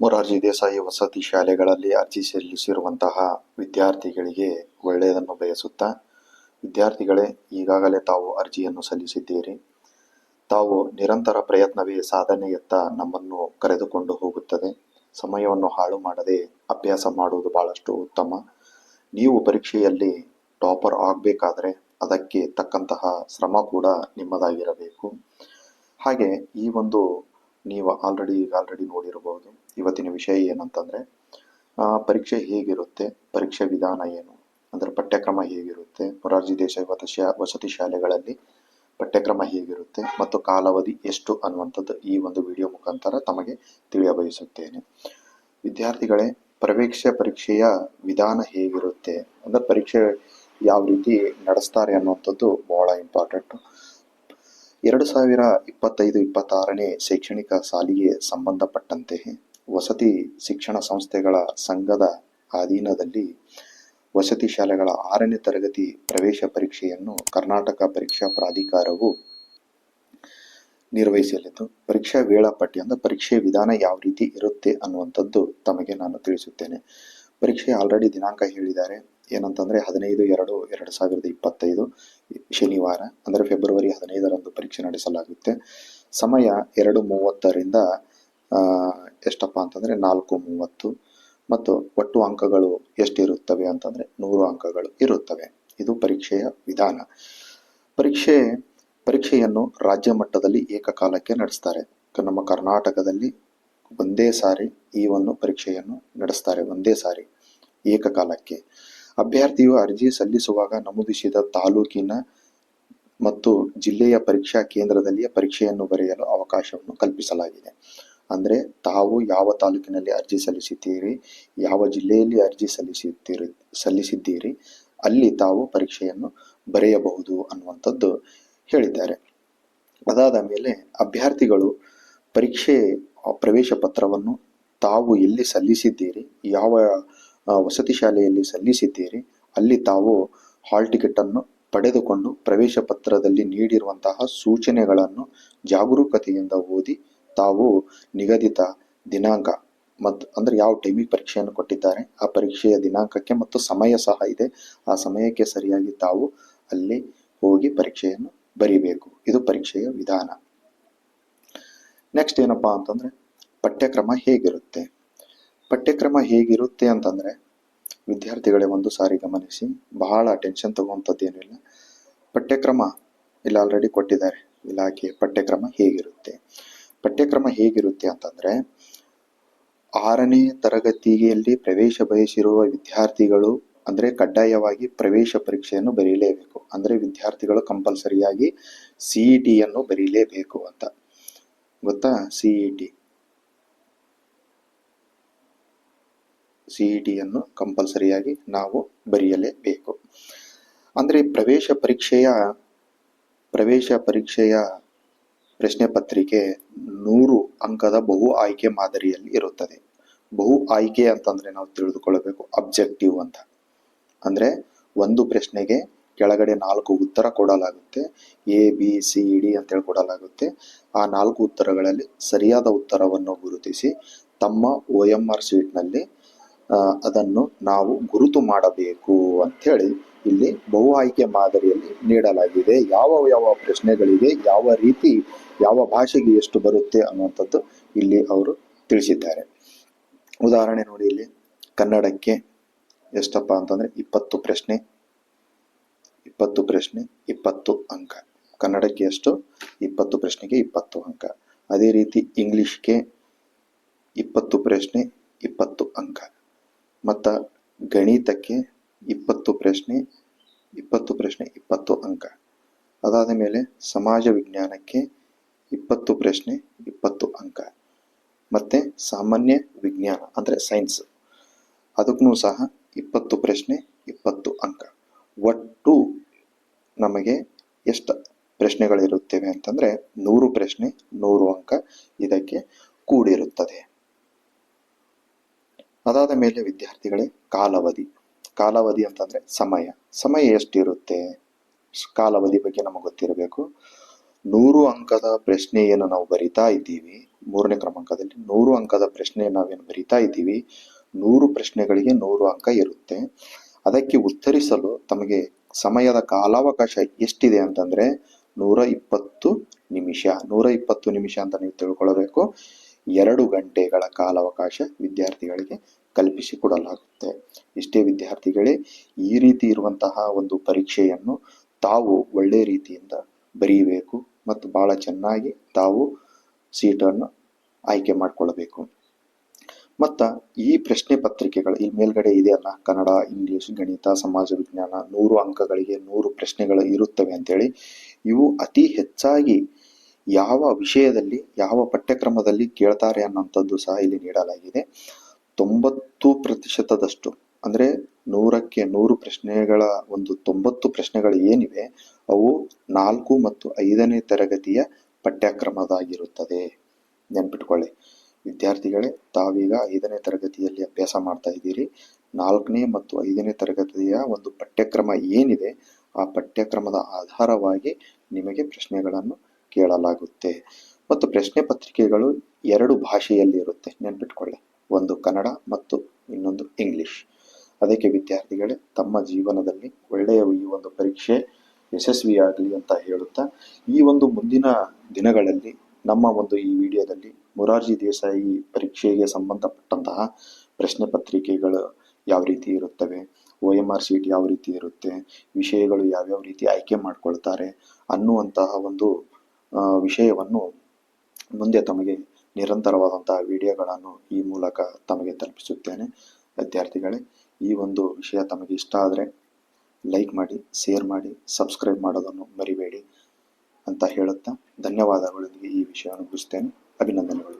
ಮೊರಾರ್ಜಿ ದೇಸಾಯಿ ವಸತಿ ಶಾಲೆಗಳಲ್ಲಿ ಅರ್ಜಿ ಸಲ್ಲಿಸಿರುವಂತಹ ವಿದ್ಯಾರ್ಥಿಗಳಿಗೆ ಒಳ್ಳೆಯದನ್ನು ಬಯಸುತ್ತಾ, ವಿದ್ಯಾರ್ಥಿಗಳೇ, ಈಗಾಗಲೇ ತಾವು ಅರ್ಜಿಯನ್ನು ಸಲ್ಲಿಸಿದ್ದೀರಿ. ತಾವು ನಿರಂತರ ಪ್ರಯತ್ನವೇ ಸಾಧನೆಯತ್ತ ನಮ್ಮನ್ನು ಕರೆದುಕೊಂಡು ಹೋಗುತ್ತದೆ. ಸಮಯವನ್ನು ಹಾಳು ಮಾಡದೆ ಅಭ್ಯಾಸ ಮಾಡುವುದು ಬಹಳಷ್ಟು ಉತ್ತಮ. ನೀವು ಪರೀಕ್ಷೆಯಲ್ಲಿ ಟಾಪರ್ ಆಗಬೇಕಾದ್ರೆ ಅದಕ್ಕೆ ತಕ್ಕಂತಹ ಶ್ರಮ ಕೂಡ ನಿಮ್ಮದಾಗಿರಬೇಕು. ಹಾಗೆ ಈ ಒಂದು ನೀವು ಆಲ್ರೆಡಿ ಈಗ ಆಲ್ರೆಡಿ ನೋಡಿರಬಹುದು. ಇವತ್ತಿನ ವಿಷಯ ಏನಂತಂದ್ರೆ ಪರೀಕ್ಷೆ ಹೇಗಿರುತ್ತೆ, ಪರೀಕ್ಷೆ ವಿಧಾನ ಏನು, ಅಂದ್ರೆ ಪಠ್ಯಕ್ರಮ ಹೇಗಿರುತ್ತೆ, ಮೊರಾರ್ಜಿ ವಸತಿ ವಸತಿ ಶಾಲೆಗಳಲ್ಲಿ ಪಠ್ಯಕ್ರಮ ಹೇಗಿರುತ್ತೆ ಮತ್ತು ಕಾಲಾವಧಿ ಎಷ್ಟು ಅನ್ನುವಂಥದ್ದು ಈ ಒಂದು ವಿಡಿಯೋ ಮುಖಾಂತರ ತಮಗೆ ತಿಳಿಯಬಯಸುತ್ತೇನೆ. ವಿದ್ಯಾರ್ಥಿಗಳೇ ಪ್ರವೇಶ ಪರೀಕ್ಷೆಯ ವಿಧಾನ ಹೇಗಿರುತ್ತೆ, ಅಂದ್ರೆ ಪರೀಕ್ಷೆ ಯಾವ ರೀತಿ ನಡೆಸ್ತಾರೆ ಅನ್ನುವಂಥದ್ದು ಬಹಳ ಇಂಪಾರ್ಟೆಂಟ್ ಎರಡು ಸಾವಿರ ಇಪ್ಪತ್ತೈದು, ಇಪ್ಪತ್ತಾರನೇ ಶೈಕ್ಷಣಿಕ ಸಾಲಿಗೆ ಸಂಬಂಧಪಟ್ಟಂತೆ ವಸತಿ ಶಿಕ್ಷಣ ಸಂಸ್ಥೆಗಳ ಸಂಘದ ಅಧೀನದಲ್ಲಿ ವಸತಿ ಶಾಲೆಗಳ ಆರನೇ ತರಗತಿ ಪ್ರವೇಶ ಪರೀಕ್ಷೆಯನ್ನು ಕರ್ನಾಟಕ ಪರೀಕ್ಷಾ ಪ್ರಾಧಿಕಾರವು ನಿರ್ವಹಿಸಲಿದ್ದು, ಪರೀಕ್ಷಾ ವೇಳಾಪಟ್ಟಿ ಅಂದ್ರೆ ಪರೀಕ್ಷೆ ವಿಧಾನ ಯಾವ ರೀತಿ ಇರುತ್ತೆ ಅನ್ನುವಂಥದ್ದು ತಮಗೆ ನಾನು ತಿಳಿಸುತ್ತೇನೆ. ಪರೀಕ್ಷೆ ಆಲ್ರೆಡಿ ದಿನಾಂಕ ಹೇಳಿದ್ದಾರೆ. ಏನಂತಂದ್ರೆ ಹದಿನೈದು ಎರಡು ಎರಡು ಸಾವಿರದ ಇಪ್ಪತ್ತೈದು ಶನಿವಾರ, ಅಂದ್ರೆ ಫೆಬ್ರವರಿ ಹದಿನೈದರಂದು ಪರೀಕ್ಷೆ ನಡೆಸಲಾಗುತ್ತೆ. ಸಮಯ ಎರಡು ಮೂವತ್ತರಿಂದ ಎಷ್ಟಪ್ಪ ಅಂತಂದ್ರೆ ನಾಲ್ಕು, ಮೂವತ್ತು ಮತ್ತು ಒಟ್ಟು ಅಂಕಗಳು ಎಷ್ಟಿರುತ್ತವೆ ಅಂತಂದ್ರೆ ನೂರು ಅಂಕಗಳು ಇರುತ್ತವೆ. ಇದು ಪರೀಕ್ಷೆಯ ವಿಧಾನ. ಪರೀಕ್ಷೆ, ಪರೀಕ್ಷೆಯನ್ನು ರಾಜ್ಯ ಮಟ್ಟದಲ್ಲಿ ಏಕಕಾಲಕ್ಕೆ ನಡೆಸ್ತಾರೆ. ನಮ್ಮ ಕರ್ನಾಟಕದಲ್ಲಿ ಒಂದೇ ಸಾರಿ ಈ ಒಂದು ಪರೀಕ್ಷೆಯನ್ನು ನಡೆಸ್ತಾರೆ, ಒಂದೇ ಸಾರಿ ಏಕಕಾಲಕ್ಕೆ. ಅಭ್ಯರ್ಥಿಯು ಅರ್ಜಿ ಸಲ್ಲಿಸುವಾಗ ನಮೂದಿಸಿದ ತಾಲೂಕಿನ ಮತ್ತು ಜಿಲ್ಲೆಯ ಪರೀಕ್ಷಾ ಕೇಂದ್ರದಲ್ಲಿಯೇ ಪರೀಕ್ಷೆಯನ್ನು ಬರೆಯಲು ಅವಕಾಶವನ್ನು ಕಲ್ಪಿಸಲಾಗಿದೆ. ಅಂದ್ರೆ ತಾವು ಯಾವ ತಾಲೂಕಿನಲ್ಲಿ ಅರ್ಜಿ ಸಲ್ಲಿಸಿದ್ದೀರಿ, ಯಾವ ಜಿಲ್ಲೆಯಲ್ಲಿ ಅರ್ಜಿ ಸಲ್ಲಿಸಿದ್ದೀರಿ ಸಲ್ಲಿಸಿದ್ದೀರಿ, ಅಲ್ಲಿ ತಾವು ಪರೀಕ್ಷೆಯನ್ನು ಬರೆಯಬಹುದು ಅನ್ನುವಂಥದ್ದು ಹೇಳಿದ್ದಾರೆ. ಅದಾದ ಮೇಲೆ ಅಭ್ಯರ್ಥಿಗಳು ಪರೀಕ್ಷೆ ಪ್ರವೇಶ ಪತ್ರವನ್ನು ತಾವು ಎಲ್ಲಿ ಸಲ್ಲಿಸಿದ್ದೀರಿ, ಯಾವ ವಸತಿ ಶಾಲೆಯಲ್ಲಿ ಸಲ್ಲಿಸಿದ್ದೀರಿ, ಅಲ್ಲಿ ತಾವು ಹಾಲ್ ಟಿಕೆಟ್ ಅನ್ನು ಪಡೆದುಕೊಂಡು ಪ್ರವೇಶ ಪತ್ರದಲ್ಲಿ ನೀಡಿರುವಂತಹ ಸೂಚನೆಗಳನ್ನು ಜಾಗರೂಕತೆಯಿಂದ ಓದಿ ತಾವು ನಿಗದಿತ ದಿನಾಂಕ ಮತ್ತು ಅಂದ್ರೆ ಯಾವ ಟೈಮಿಗೆ ಪರೀಕ್ಷೆಯನ್ನು ಕೊಟ್ಟಿದ್ದಾರೆ, ಆ ಪರೀಕ್ಷೆಯ ದಿನಾಂಕಕ್ಕೆ ಮತ್ತು ಸಮಯ ಸಹ ಇದೆ. ಆ ಸಮಯಕ್ಕೆ ಸರಿಯಾಗಿ ತಾವು ಅಲ್ಲಿ ಹೋಗಿ ಪರೀಕ್ಷೆಯನ್ನು ಬರೀಬೇಕು. ಇದು ಪರೀಕ್ಷೆಯ ವಿಧಾನ. ನೆಕ್ಸ್ಟ್ ಏನಪ್ಪಾ ಅಂತಂದ್ರೆ, ಪಠ್ಯಕ್ರಮ ಹೇಗಿರುತ್ತೆ? ಪಠ್ಯಕ್ರಮ ಹೇಗಿರುತ್ತೆ ಅಂತಂದ್ರೆ, ವಿದ್ಯಾರ್ಥಿಗಳೇ ಒಂದು ಸಾರಿ ಗಮನಿಸಿ, ಬಹಳ ಟೆನ್ಷನ್ ಏನಿಲ್ಲ. ಪಠ್ಯಕ್ರಮ ಇಲ್ಲಿ ಆಲ್ರೆಡಿ ಕೊಟ್ಟಿದ್ದಾರೆ. ಇಲಾಖೆ ಪಠ್ಯಕ್ರಮ ಹೇಗಿರುತ್ತೆ? ಪಠ್ಯಕ್ರಮ ಹೇಗಿರುತ್ತೆ ಅಂತಂದ್ರೆ, ಆರನೇ ತರಗತಿಯಲ್ಲಿ ಪ್ರವೇಶ ಬಯಸಿರುವ ವಿದ್ಯಾರ್ಥಿಗಳು ಅಂದ್ರೆ ಕಡ್ಡಾಯವಾಗಿ ಪ್ರವೇಶ ಪರೀಕ್ಷೆಯನ್ನು ಬರೀಲೇಬೇಕು. ಅಂದ್ರೆ ವಿದ್ಯಾರ್ಥಿಗಳು ಕಂಪಲ್ಸರಿಯಾಗಿ ಸಿಇಟಿ ಟಿಯನ್ನು ಬರೀಲೇಬೇಕು ಅಂತ. ಗೊತ್ತಾ? ಸಿಇಟಿ ಟಿ ಸಿಇ ಟಿಯನ್ನು ಕಂಪಲ್ಸರಿಯಾಗಿ ನಾವು ಬರೆಯಲೇಬೇಕು. ಅಂದ್ರೆ ಪ್ರವೇಶ ಪರೀಕ್ಷೆಯ ಪ್ರವೇಶ ಪರೀಕ್ಷೆಯ ಪ್ರಶ್ನೆ ಪತ್ರಿಕೆ ನೂರು ಅಂಕದ ಬಹು ಆಯ್ಕೆ ಮಾದರಿಯಲ್ಲಿ ಇರುತ್ತದೆ. ಬಹು ಆಯ್ಕೆ ಅಂತಂದ್ರೆ ನಾವು ತಿಳಿದುಕೊಳ್ಳಬೇಕು ಅಬ್ಜೆಕ್ಟಿವ್ ಅಂತ. ಅಂದ್ರೆ ಒಂದು ಪ್ರಶ್ನೆಗೆ ಕೆಳಗಡೆ ನಾಲ್ಕು ಉತ್ತರ ಕೊಡಲಾಗುತ್ತೆ ಎ ಬಿ ಸಿ ಡಿ ಅಂತೇಳಿ ಕೊಡಲಾಗುತ್ತೆ. ಆ ನಾಲ್ಕು ಉತ್ತರಗಳಲ್ಲಿ ಸರಿಯಾದ ಉತ್ತರವನ್ನು ಗುರುತಿಸಿ ತಮ್ಮ ಒ ಎಂ ಆರ್ ಶೀಟ್ನಲ್ಲಿ ಆ, ಅದನ್ನು ನಾವು ಗುರುತು ಮಾಡಬೇಕು ಅಂಥೇಳಿ ಇಲ್ಲಿ ಬಹು ಆಯ್ಕೆ ಮಾದರಿಯಲ್ಲಿ ನೀಡಲಾಗಿದೆ. ಯಾವ ಯಾವ ಪ್ರಶ್ನೆಗಳಿಗೆ ಯಾವ ರೀತಿ ಯಾವ ಭಾಷೆಗೆ ಎಷ್ಟು ಬರುತ್ತೆ ಅನ್ನುವಂಥದ್ದು ಇಲ್ಲಿ ಅವರು ತಿಳಿಸಿದ್ದಾರೆ. ಉದಾಹರಣೆ ನೋಡಿ ಇಲ್ಲಿ, ಕನ್ನಡಕ್ಕೆ ಎಷ್ಟಪ್ಪ ಅಂತಂದ್ರೆ ಇಪ್ಪತ್ತು ಪ್ರಶ್ನೆ ಇಪ್ಪತ್ತು ಪ್ರಶ್ನೆ, ಇಪ್ಪತ್ತು ಅಂಕ. ಕನ್ನಡಕ್ಕೆ ಎಷ್ಟು? ಇಪ್ಪತ್ತು ಪ್ರಶ್ನೆಗೆ ಇಪ್ಪತ್ತು ಅಂಕ. ಅದೇ ರೀತಿ ಇಂಗ್ಲಿಷ್ಗೆ ಇಪ್ಪತ್ತು ಪ್ರಶ್ನೆ, ಇಪ್ಪತ್ತು ಅಂಕ. ಮತ್ತ ಗಣಿತಕ್ಕೆ ಇಪ್ಪತ್ತು ಪ್ರಶ್ನೆ ಇಪ್ಪತ್ತು ಪ್ರಶ್ನೆ, ಇಪ್ಪತ್ತು ಅಂಕ. ಅದಾದ ಮೇಲೆ ಸಮಾಜ ವಿಜ್ಞಾನಕ್ಕೆ ಇಪ್ಪತ್ತು ಪ್ರಶ್ನೆ, ಇಪ್ಪತ್ತು ಅಂಕ. ಮತ್ತೆ ಸಾಮಾನ್ಯ ವಿಜ್ಞಾನ, ಅಂದ್ರೆ ಸೈನ್ಸ್ ಅದಕ್ಕೂ ಸಹ ಇಪ್ಪತ್ತು ಪ್ರಶ್ನೆ, ಇಪ್ಪತ್ತು ಅಂಕ. ಒಟ್ಟು ನಮಗೆ ಎಷ್ಟು ಪ್ರಶ್ನೆಗಳಿರುತ್ತವೆ ಅಂತಂದ್ರೆ ನೂರು ಪ್ರಶ್ನೆ, ನೂರು ಅಂಕ ಇದಕ್ಕೆ ಕೂಡಿರುತ್ತದೆ. ಅದಾದ ಮೇಲೆ ವಿದ್ಯಾರ್ಥಿಗಳೇ, ಕಾಲಾವಧಿ. ಕಾಲಾವಧಿ ಅಂತಂದ್ರೆ ಸಮಯ. ಸಮಯ ಎಷ್ಟಿರುತ್ತೆ? ಕಾಲಾವಧಿ ಬಗ್ಗೆ ನಮಗೆ ಗೊತ್ತಿರಬೇಕು. ನೂರು ಅಂಕದ ಪ್ರಶ್ನೆಯನ್ನು ನಾವು ಬರಿತಾ ಇದ್ದೀವಿ. ಮೂರನೇ ಕ್ರಮಾಂಕದಲ್ಲಿ ನೂರು ಅಂಕದ ಪ್ರಶ್ನೆ ನಾವೇನು ಬರಿತಾ ಇದ್ದೀವಿ. ನೂರು ಪ್ರಶ್ನೆಗಳಿಗೆ ನೂರು ಅಂಕ ಇರುತ್ತೆ. ಅದಕ್ಕೆ ಉತ್ತರಿಸಲು ತಮಗೆ ಸಮಯದ ಕಾಲಾವಕಾಶ ಎಷ್ಟಿದೆ ಅಂತಂದ್ರೆ ನೂರ ಇಪ್ಪತ್ತು ನಿಮಿಷ. ನೂರ ಇಪ್ಪತ್ತು ನಿಮಿಷ ಅಂತ ನೀವು ತಿಳ್ಕೊಳ್ಬೇಕು. ಎರಡು ಗಂಟೆಗಳ ಕಾಲಾವಕಾಶ ವಿದ್ಯಾರ್ಥಿಗಳಿಗೆ ಕಲ್ಪಿಸಿಕೊಡಲಾಗುತ್ತೆ. ಇಷ್ಟೇ ವಿದ್ಯಾರ್ಥಿಗಳೇ, ಈ ರೀತಿ ಇರುವಂತಹ ಒಂದು ಪರೀಕ್ಷೆಯನ್ನು ತಾವು ಒಳ್ಳೆ ರೀತಿಯಿಂದ ಬರೀಬೇಕು. ಮತ್ತು ಬಹಳ ಚೆನ್ನಾಗಿ ತಾವು ಸೀಟನ್ನು ಆಯ್ಕೆ ಮಾಡಿಕೊಳ್ಳಬೇಕು ಮತ್ತು ಈ ಪ್ರಶ್ನೆ ಪತ್ರಿಕೆಗಳು ಇಲ್ಲಿ ಮೇಲ್ಗಡೆ ಇದೆಯಲ್ಲ ಕನ್ನಡ, ಇಂಗ್ಲಿಷ್, ಗಣಿತ, ಸಮಾಜ ವಿಜ್ಞಾನ ನೂರು ಅಂಕಗಳಿಗೆ ನೂರು ಪ್ರಶ್ನೆಗಳು ಇರುತ್ತವೆ ಅಂತೇಳಿ. ಇವು ಅತಿ ಹೆಚ್ಚಾಗಿ ಯಾವ ವಿಷಯದಲ್ಲಿ, ಯಾವ ಪಠ್ಯಕ್ರಮದಲ್ಲಿ ಕೇಳ್ತಾರೆ ಅನ್ನೋಂಥದ್ದು ಸಹ ಇಲ್ಲಿ ನೀಡಲಾಗಿದೆ. ತೊಂಬತ್ತು ಪ್ರತಿಶತದಷ್ಟು. ಅಂದ್ರೆ ನೂರಕ್ಕೆ ನೂರು ಪ್ರಶ್ನೆಗಳ ಒಂದು ತೊಂಬತ್ತು ಪ್ರಶ್ನೆಗಳು ಏನಿವೆ, ಅವು ನಾಲ್ಕು ಮತ್ತು ಐದನೇ ತರಗತಿಯ ಪಠ್ಯಕ್ರಮದಾಗಿರುತ್ತದೆ. ನೆನ್ಪಿಟ್ಕೊಳ್ಳಿ. ವಿದ್ಯಾರ್ಥಿಗಳೇ, ತಾವೀಗ ಐದನೇ ತರಗತಿಯಲ್ಲಿ ಅಭ್ಯಾಸ ಮಾಡ್ತಾ ಇದ್ದೀರಿ. ನಾಲ್ಕನೇ ಮತ್ತು ಐದನೇ ತರಗತಿಯ ಒಂದು ಪಠ್ಯಕ್ರಮ ಏನಿದೆ, ಆ ಪಠ್ಯಕ್ರಮದ ಆಧಾರವಾಗಿ ನಿಮಗೆ ಪ್ರಶ್ನೆಗಳನ್ನು ಕೇಳಲಾಗುತ್ತೆ. ಮತ್ತು ಪ್ರಶ್ನೆ ಪತ್ರಿಕೆಗಳು ಎರಡು ಭಾಷೆಯಲ್ಲಿ ಇರುತ್ತೆ. ನೆನ್ಪಿಟ್ಕೊಳ್ಳಿ. ಒಂದು ಕನ್ನಡ ಮತ್ತು ಇನ್ನೊಂದು ಇಂಗ್ಲಿಷ್. ಅದಕ್ಕೆ ವಿದ್ಯಾರ್ಥಿಗಳೇ ತಮ್ಮ ಜೀವನದಲ್ಲಿ ಒಳ್ಳೆಯ ಈ ಒಂದು ಪರೀಕ್ಷೆ ಯಶಸ್ವಿಯಾಗಲಿ ಅಂತ ಹೇಳುತ್ತಾ, ಈ ಒಂದು ಮುಂದಿನ ದಿನಗಳಲ್ಲಿ ನಮ್ಮ ಒಂದು ಈ ವಿಡಿಯೋದಲ್ಲಿ ಮೊರಾರ್ಜಿ ದೇಸಾಯಿ ಪರೀಕ್ಷೆಗೆ ಸಂಬಂಧಪಟ್ಟಂತಹ ಪ್ರಶ್ನೆ ಪತ್ರಿಕೆಗಳು ಯಾವ ರೀತಿ ಇರುತ್ತವೆ ಒ ಎಂ ಆರ್ ಸೀಟ್ ಯಾವ ರೀತಿ ಇರುತ್ತೆ, ವಿಷಯಗಳು ಯಾವ್ಯಾವ ರೀತಿ ಆಯ್ಕೆ ಮಾಡ್ಕೊಳ್ತಾರೆ ಅನ್ನುವಂತಹ ಒಂದು ವಿಷಯವನ್ನು ಮುಂದೆ ತಮಗೆ ನಿರಂತರವಾದಂತಹ ವಿಡಿಯೋಗಳನ್ನು ಈ ಮೂಲಕ ತಮಗೆ ತಲುಪಿಸುತ್ತೇನೆ. ವಿದ್ಯಾರ್ಥಿಗಳೇ ಈ ಒಂದು ವಿಷಯ ತಮಗೆ ಇಷ್ಟ ಆದರೆ ಲೈಕ್ ಮಾಡಿ ಶೇರ್ ಮಾಡಿ ಸಬ್ಸ್ಕ್ರೈಬ್ ಮಾಡೋದನ್ನು ಮರಿಬೇಡಿ ಅಂತ ಹೇಳುತ್ತಾ ಧನ್ಯವಾದಗಳೊಂದಿಗೆ ಈ ವಿಷಯವನ್ನು ಮುಗಿಸ್ತೇನೆ. ಅಭಿನಂದನೆಗಳು.